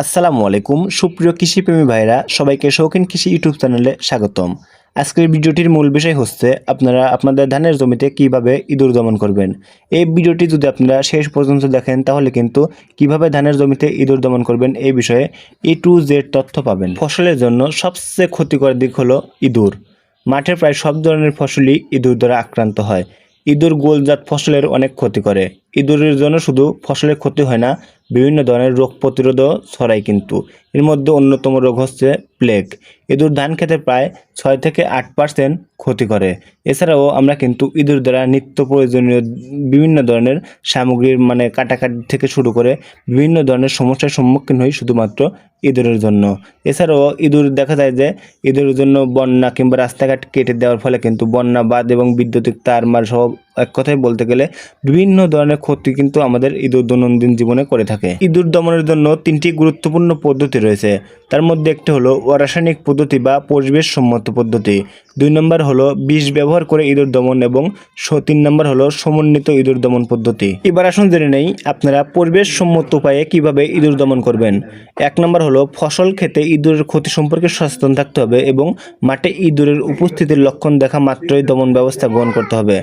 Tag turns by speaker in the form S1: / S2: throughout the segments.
S1: আসসালামু আলাইকুম, সুপ্রিয় কৃষিপ্রেমী ভাইরা, সবাইকে শৌখিন কৃষি ইউটিউব চ্যানেলে স্বাগতম। আজকের ভিডিওটির মূল বিষয় হচ্ছে, আপনারা আপনাদের ধানের জমিতে কীভাবে ইঁদুর দমন করবেন? এই ভিডিওটি যদি আপনারা শেষ পর্যন্ত দেখেন, তাহলে কিন্তু কীভাবে ধানের জমিতে ইঁদুর দমন করবেন, এই বিষয়ে এ টু জেড তথ্য পাবেন। ফসলের জন্য সবচেয়ে ক্ষতিকর দিক হলো ইঁদুর। মাঠের প্রায় সব ধরনের ফসলই ইঁদুর দ্বারা আক্রান্ত হয়। ইঁদুর গোলজাত ফসলের অনেক ক্ষতি করে। ইঁদুরের জন্য শুধু ফসলের ক্ষতি হয় না, বিভিন্ন ধরনের রোগ প্রতিরোধও ছড়ায় কিন্তু। এর মধ্যে অন্যতম রোগ হচ্ছে প্লেগ। ইঁদুর ধান খেতে প্রায় ছয় থেকে আট পার্সেন্ট ক্ষতি করে। এছাড়াও আমরা কিন্তু ইঁদুর দ্বারা নিত্য প্রয়োজনীয় বিভিন্ন ধরনের সামগ্রীর মানে কাটাকাটি থেকে শুরু করে বিভিন্ন ধরনের সমস্যার সম্মুখীন হই শুধুমাত্র ইঁদুরের জন্য। এছাড়াও ইঁদুর দেখা যায় যে ইঁদুরের জন্য বন্যা কিংবা রাস্তাঘাট কেটে দেওয়ার ফলে কিন্তু বন্যা বাদ এবং বিদ্যুতিক তার মার সহ এক কথায় বলতে গেলে বিভিন্ন ধরনের ক্ষতি কিন্তু আমাদের ইঁদুর দৈনন্দিন জীবনে করে থাকে। ইঁদুর দমনের জন্য তিনটি গুরুত্বপূর্ণ পদ্ধতি রয়েছে। তার মধ্যে একটি হলো রাসায়নিক পদ্ধতি বা পরিবেশ সম্মত পদ্ধতি। দুই নম্বর হলো বিষ ব্যবহার করে ইঁদুর দমন এবং তিন নম্বর হলো সমন্বিত ইঁদুর দমন পদ্ধতি। এবার আসুন জেনে নেই আপনারা পরিবেশ সম্মত উপায়ে কীভাবে ইঁদুর দমন করবেন। এক নম্বর হলো ফসল খেতে ইঁদুরের ক্ষতি সম্পর্কে সচেতন থাকতে হবে এবং মাঠে ইঁদুরের উপস্থিতির লক্ষণ দেখা মাত্রই দমন ব্যবস্থা গ্রহণ করতে হবে।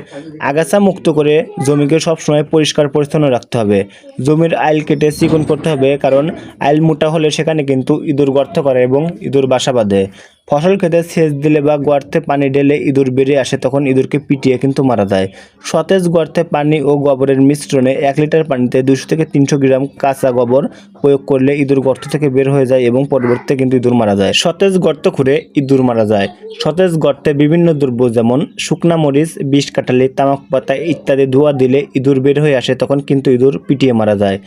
S1: আগাছা মুক্ত করে জমিকে সবসময় পরিষ্কার পরিচ্ছন্ন রাখতে হবে। জমির আইল কেটে চিকন করতে হবে কারণ আইল মোটা হলে সেখানে কিন্তু ইঁদুর গর্ত করে এবং ইঁদুর বাসা বাঁধে। ফসল খেতে সেচ দিলে বা গর্তে পানি ঢেলে ইঁদুর বেরিয়ে আসে, তখন ইঁদুরকে পিটিয়ে কিন্তু মারা যায়। সতেজ গর্তে পানি ও গোবরের মিশ্রণে এক লিটার পানিতে দুশো থেকে তিনশো গ্রাম কাঁচা গোবর প্রয়োগ করলে ইঁদুর গর্ত থেকে বের হয়ে যায় এবং পরবর্তীতে কিন্তু ইঁদুর মারা যায়। সতেজ গর্ত খুঁড়ে ইঁদুর মারা যায়। সতেজ গর্তে বিভিন্ন দ্রব্য যেমন শুকনা মরিচ, বিষ কাটালি তামাক পাতা ইত্যাদি ধোয়া দিলে ইঁদুর বের হয়ে আসে, তখন কিন্তু ইঁদুর পিটিয়ে মারা যায়।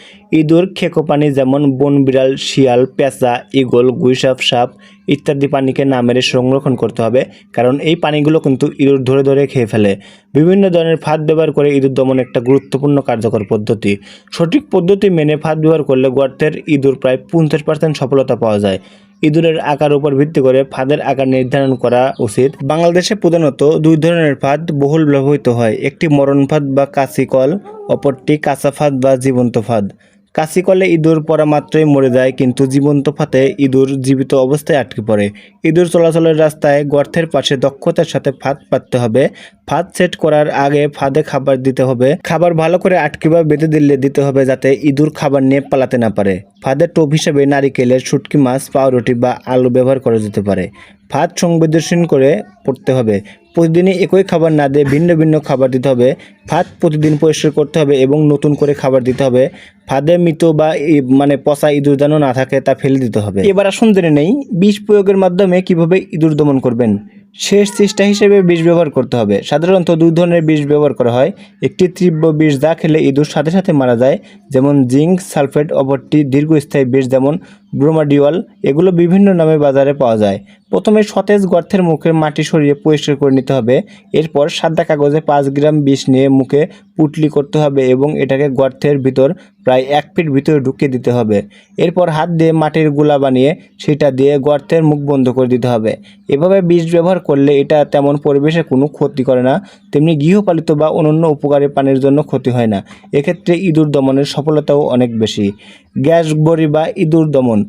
S1: ইঁদুর খেকো পানি যেমন বন বিড়াল, শিয়াল, পেঁচা ইগল গুইসাপ, সাপ ইত্যাদি পানিকে না মেরে সংরক্ষণ করতে হবে, কারণ এই পানিগুলো কিন্তু ইঁদুর ধরে ধরে খেয়ে ফেলে। বিভিন্ন ধরনের ফাঁদ ব্যবহার করে ইঁদুর দমন একটা গুরুত্বপূর্ণ কার্যকর পদ্ধতি। সঠিক পদ্ধতি মেনে ফাঁদ ব্যবহার করলে গর্তের ইঁদুর প্রায় পঞ্চাশ পার্সেন্ট সফলতা পাওয়া যায়। ইঁদুরের আকার উপর ভিত্তি করে ফাঁদের আকার নির্ধারণ করা উচিত। বাংলাদেশে প্রধানত দুই ধরনের ফাঁদ বহুল ব্যবহৃত হয়, একটি মরণ ফাঁদ বা কাশিকল, অপরটি কাঁচা ফাঁদ বা জীবন্ত ফাঁদ। কাশিকলে ইঁদুর পড়া মাত্রই মরে যায়, কিন্তু জীবন্ত ফাতে ইঁদুর জীবিত অবস্থায় আটকে পড়ে। ইঁদুর চলাচলের রাস্তায় গর্তের পাশে দক্ষতার সাথে ফাঁদ পাততে হবে। ফাঁদ সেট করার আগে ফাঁদে খাবার দিতে হবে। খাবার ভালো করে আটকে বা বেঁধে দিলে দিতে হবে যাতে ইঁদুর খাবার নিয়ে পালাতে না পারে। ফাঁদের টোপ হিসেবে নারিকেলের, শুটকি মাছ, পাউরুটি বা আলু ব্যবহার করা যেতে পারে। ফাঁদ সংবেদনশীল করে পড়তে হবে। প্রতিদিনই একই খাবার না দিয়ে ভিন্ন ভিন্ন খাবার দিতে হবে। ভাত প্রতিদিন পরিষ্কার করতে হবে এবং নতুন করে খাবার দিতে হবে। ফাঁদে মৃত বা মানে পচা ইঁদুর যেন না থাকে তা ফেলে দিতে হবে। এবার আসুন জেনে নেই, বিষ প্রয়োগের মাধ্যমে কীভাবে ইঁদুর দমন করবেন। শেষ চেষ্টা হিসেবে বিষ ব্যবহার করতে হবে। সাধারণত দুই ধরনের বিষ ব্যবহার করা হয়। একটি তীব্র বিষ যা খেলে ইঁদুর সাথে সাথে মারা যায়, যেমন জিঙ্ক সালফেট, অপরটি দীর্ঘস্থায়ী বিষ, যেমন ব্রোমাডিওয়াল, এগুলো বিভিন্ন নামে বাজারে পাওয়া যায়। প্রথমে সতেজ গর্তের মুখের মাটি সরিয়ে পরিষ্কার করে নিতে হবে। এরপর সাদা কাগজে পাঁচ গ্রাম বিষ নিয়ে মুখে পুটলি করতে হবে এবং এটাকে গর্তের ভিতর প্রায় এক ফিট ভিতরে ঢুকিয়ে দিতে হবে। এরপর হাত দিয়ে মাটিরগুলা বানিয়ে সেটা দিয়ে গর্তের মুখ বন্ধ করে দিতে হবে। এভাবে বিষ ব্যবহার করলে এটা তেমন পরিবেশে কোনো ক্ষতি করে না, তেমনি গৃহপালিত বা অন্যান্য উপকারী প্রাণীর জন্য ক্ষতি হয় না। এক্ষেত্রে ইঁদুর দমনের সফলতাও অনেক বেশি। গ্যাস বড়ি বা ইঁদুর দমন।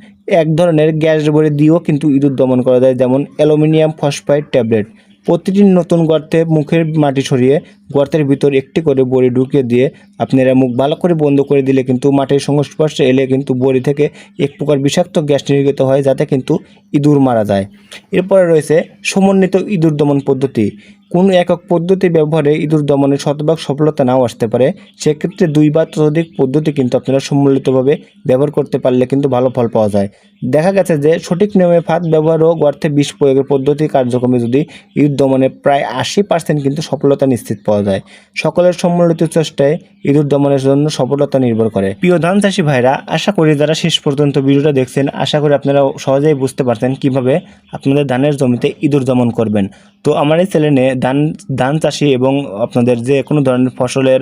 S1: এক ধরনের গ্যাস বড়ি দিয়েও কিন্তু ইঁদুর দমন করা যায়, যেমন অ্যালুমিনিয়াম ফসফাইড ট্যাবলেট। প্রতিটি নতুন গর্তে মুখের মাটি সরিয়ে গর্তের ভিতর একটি করে বড়ি ঢুকিয়ে দিয়ে আপনারা মুখ ভালো করে বন্ধ করে দিলে কিন্তু মাটির সংস্পর্শে এলে কিন্তু বড়ি থেকে এক প্রকার বিষাক্ত গ্যাস নির্গত হয়, যাতে কিন্তু ইঁদুর মারা যায়। এরপরে রয়েছে সমন্বিত ইঁদুর দমন পদ্ধতি। কোনো একক পদ্ধতি ব্যবহারে ইঁদুর দমনে শতভাগ সফলতা নাও আসতে পারে। সেক্ষেত্রে দুই বা ততোধিক পদ্ধতি কিন্তু আপনারা সম্মিলিতভাবে ব্যবহার করতে পারলে কিন্তু ভালো ফল পাওয়া যায়। দেখা গেছে যে সঠিক নিয়মে ফাঁদ ব্যবহার ও গর্তে বিষ প্রয়োগের পদ্ধতি কার্যক্রমে যদি ইঁদুর দমনে প্রায় আশি পার্সেন্ট কিন্তু সফলতা নিশ্চিত পাওয়া যায়। সকলের সম্মিলিত চেষ্টায় ইঁদুর দমনের জন্য সফলতা নির্ভর করে। প্রিয় ধান চাষি ভাইরা, আশা করি যারা শেষ পর্যন্ত ভিডিওটা দেখছেন, আশা করি আপনারা সহজেই বুঝতে পারছেন কীভাবে আপনাদের ধানের জমিতে ইঁদুর দমন করবেন। তো আমার এই চ্যানেলে ধান ধান চাষি এবং আপনাদের যে কোনো ধরনের ফসলের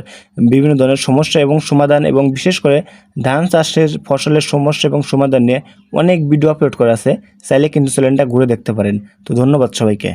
S1: বিভিন্ন ধরনের সমস্যা এবং সমাধান এবং বিশেষ করে ধান চাষের ফসলের সমস্যা এবং সমাধান নিয়ে অনেক ভিডিও আপলোড করা আছে, চাইলে কিন্তু চ্যানেলটা ঘুরে দেখতে পারেন। তো ধন্যবাদ সবাইকে।